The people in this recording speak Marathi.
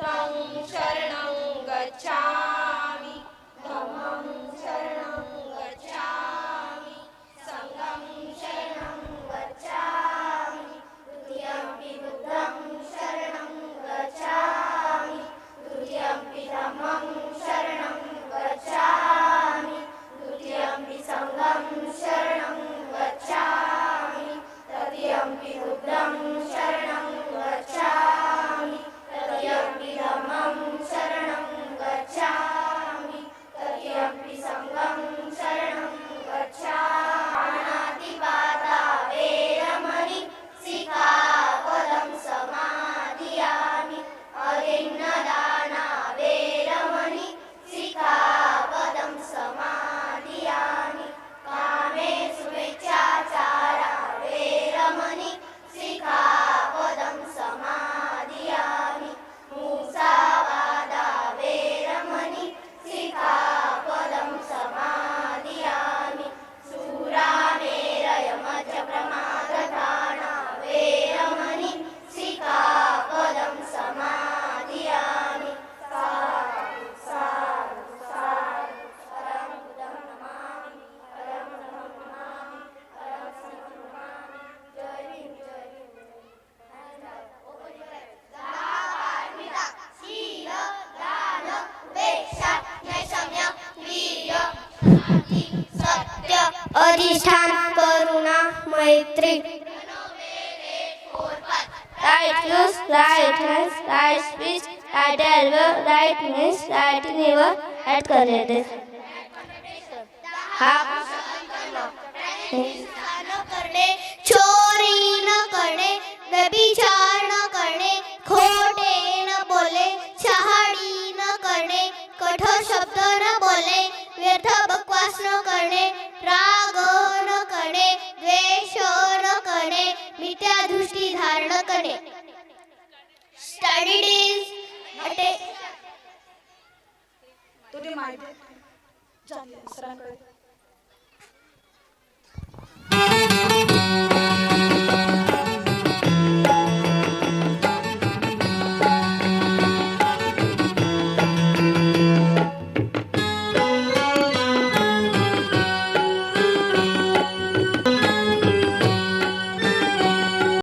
बुद्धं शरणं गच्छामि। सत्य अधिष्ठान करुणा मैत्री Right use, right hands, right speech, right elbow, right knees, right liver, right correctness. हा करणे चोरी न करणे व्यभिचार न करणे कठोर न बोलणे व्यर्थ बकवास न करणे राग न करणे द्वेष न करणे मिथ्या दृष्टी धारण करणे. स्टडीड इज अटे तुझी माहिती? झाली सरांकडे.